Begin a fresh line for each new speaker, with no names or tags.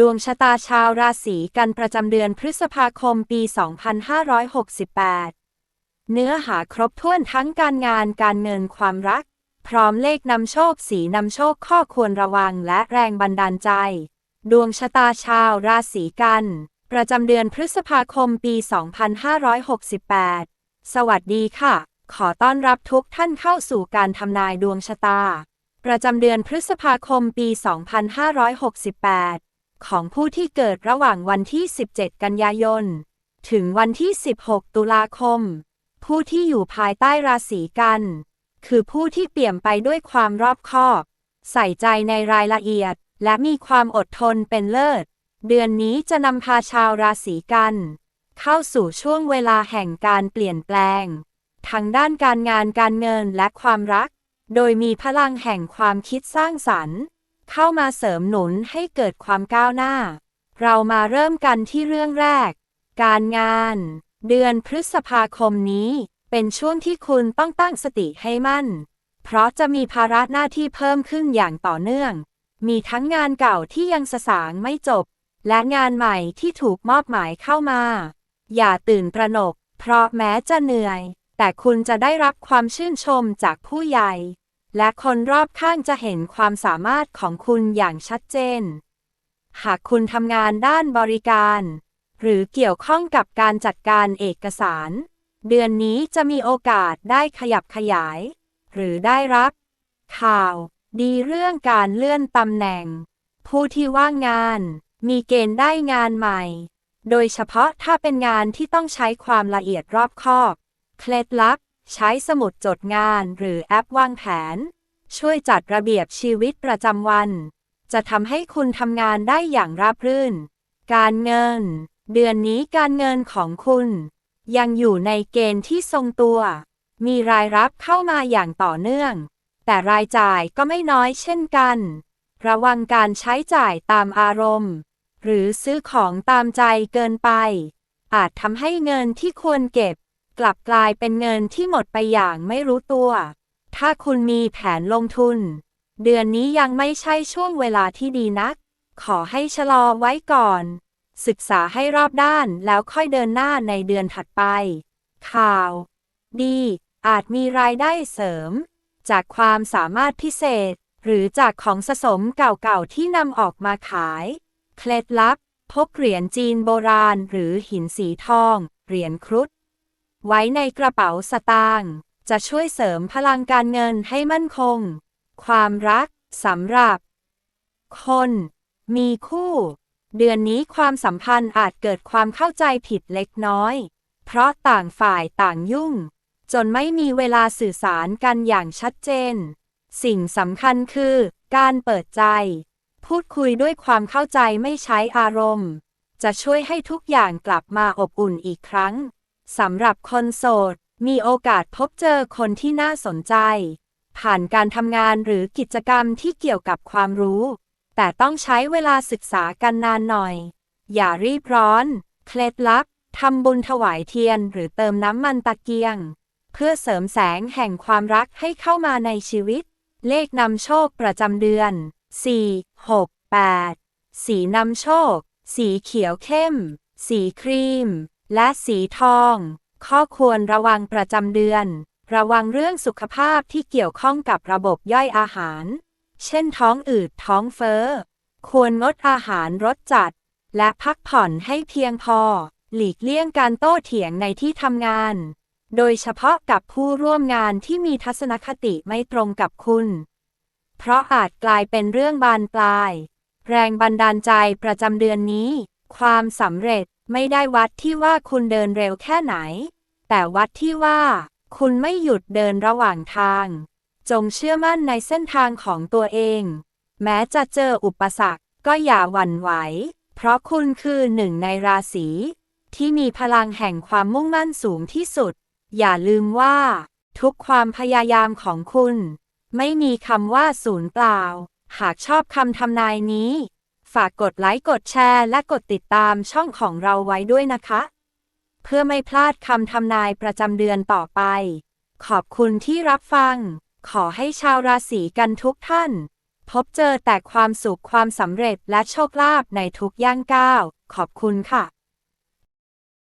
ดวงชะตาชาวราศีกันประจำเดือนพฤษภาคมปี 2568 เนื้อหาครบถ้วนทั้งการงานการเงินความรัก พร้อมเลขนำโชคสีนำโชคข้อควรระวังและแรงบันดาลใจ ดวงชะตาชาวราศีกัน ประจำเดือนพฤษภาคมปี 2568 สวัสดีค่ะ ขอต้อนรับทุกท่านเข้าสู่การทำนายดวงชะตา ประจำเดือนพฤษภาคมปี 2568 ของผู้ที่เกิดระหว่างวันที่ 17 กันยายน ถึงวันที่ 16 ตุลาคม ผู้ที่อยู่ภายใต้ราศีกัน คือผู้ที่เปี่ยมไปด้วยความรอบคอบ ใส่ใจในรายละเอียด และมีความอดทนเป็นเลิศ เดือนนี้จะนำพาชาวราศีกัน เข้าสู่ช่วงเวลาแห่งการเปลี่ยนแปลงทั้งด้านการงานการเงินและความรัก โดยมีพลังแห่งความคิดสร้างสรรค์ เข้ามาเสริมหนุนให้เกิดความก้าวหน้า เรามาเริ่มกันที่เรื่องแรก การงาน เดือนพฤษภาคมนี้ เป็นช่วงที่คุณต้องตั้งสติให้มั่น เพราะจะมีภาระหน้าที่เพิ่มขึ้นอย่างต่อเนื่อง มีทั้งงานเก่าที่ยังสสางไม่จบ และงานใหม่ที่ถูกมอบหมายเข้ามา อย่าตื่นตระหนก เพราะแม้จะเหนื่อย แต่คุณจะได้รับความชื่นชมจากผู้ใหญ่ และคนรอบข้างจะเห็นความสามารถของคุณอย่างชัดเจน หากคุณทำงานด้านบริการ หรือเกี่ยวข้องกับการจัดการเอกสาร เดือนนี้จะมีโอกาสได้ขยับขยาย หรือได้รับ ข่าว ดีเรื่องการเลื่อนตำแหน่ง ผู้ที่ว่างงาน มีเกณฑ์ได้งานใหม่ โดยเฉพาะถ้าเป็นงานที่ต้องใช้ความละเอียดรอบคอบ เคล็ดลับ ใช้สมุดจดงานหรือแอปวางแผน ช่วยจัดระเบียบชีวิตประจำวัน จะทำให้คุณทำงานได้อย่างราบรื่น การเงิน เดือนนี้การเงินของคุณ ยังอยู่ในเกณฑ์ที่ทรงตัว มีรายรับเข้ามาอย่างต่อเนื่อง แต่รายจ่ายก็ไม่น้อยเช่นกัน ระวังการใช้จ่ายตามอารมณ์ หรือซื้อของตามใจเกินไป อาจทำให้เงินที่ควรเก็บ กลับกลายเป็นเงินที่หมดไปอย่างไม่รู้ตัว ถ้าคุณมีแผนลงทุน เดือนนี้ยังไม่ใช่ช่วงเวลาที่ดีนัก ขอให้ชะลอไว้ก่อน ศึกษาให้รอบด้านแล้วค่อยเดินหน้าในเดือนถัดไป ข่าว ดี อาจมีรายได้เสริม จากความสามารถพิเศษ หรือจากของสะสมเก่าๆที่นำออกมาขาย เคล็ดลับพกเหรียญจีนโบราณหรือหินสีทอง เหรียญครุฑ ไว้ในกระเป๋าสตางค์จะช่วยเสริมพลังการเงินให้มั่นคง ความรักสำหรับ คน มีคู่ เดือนนี้ความสัมพันธ์อาจเกิดความเข้าใจผิดเล็กน้อย เพราะต่างฝ่ายต่างยุ่ง จนไม่มีเวลาสื่อสารกันอย่างชัดเจน สิ่งสำคัญคือ การเปิดใจ พูดคุยด้วยความเข้าใจไม่ใช้อารมณ์ จะช่วยให้ทุกอย่างกลับมาอบอุ่นอีกครั้ง สำหรับคนโสด มีโอกาสพบเจอคนที่น่าสนใจ ผ่านการทำงานหรือกิจกรรมที่เกี่ยวกับความรู้ แต่ต้องใช้เวลาศึกษากันนานหน่อย อย่ารีบร้อน เคล็ดลับทำบุญถวายเทียนหรือเติมน้ำมันตะเกียง เพื่อเสริมแสงแห่งความรักให้เข้ามาในชีวิต เลขนำโชคประจำเดือน 4 6 8 สีนำโชค สีเขียวเข้ม สีครีม และสีทอง ข้อควรระวังประจำเดือน ระวังเรื่องสุขภาพที่เกี่ยวข้องกับระบบย่อยอาหาร เช่นท้องอืดท้องเฟ้อ ควรงดอาหารรสจัด และพักผ่อนให้เพียงพอ หลีกเลี่ยงการโต้เถียงในที่ทำงาน โดยเฉพาะกับผู้ร่วมงานที่มีทัศนคติไม่ตรงกับคุณ เพราะอาจกลายเป็นเรื่องบานปลาย แรงบันดาลใจประจำเดือนนี้ ความสำเร็จ ไม่ได้วัดที่ว่าคุณเดินเร็วแค่ไหน แต่วัดที่ว่า คุณไม่หยุดเดินระหว่างทาง จงเชื่อมั่นในเส้นทางของตัวเอง แม้จะเจออุปสรรคก็อย่าหวั่นไหว เพราะคุณคือหนึ่งในราศีที่มีพลังแห่งความมุ่งมั่นสูงที่สุด อย่าลืมว่า ทุกความพยายามของคุณ ไม่มีคำว่าศูนย์เปล่า หากชอบคำทำนายนี้ ฝากกดไลค์กดแชร์และกดติดตามช่องของเราไว้ด้วยนะคะ เพื่อไม่พลาดคำทำนายประจำเดือนต่อไป ขอบคุณที่รับฟัง ขอให้ชาวราศีกันทุกท่าน พบเจอแต่ความสุขความสำเร็จและโชคลาภในทุกย่างก้าว ขอบคุณค่ะ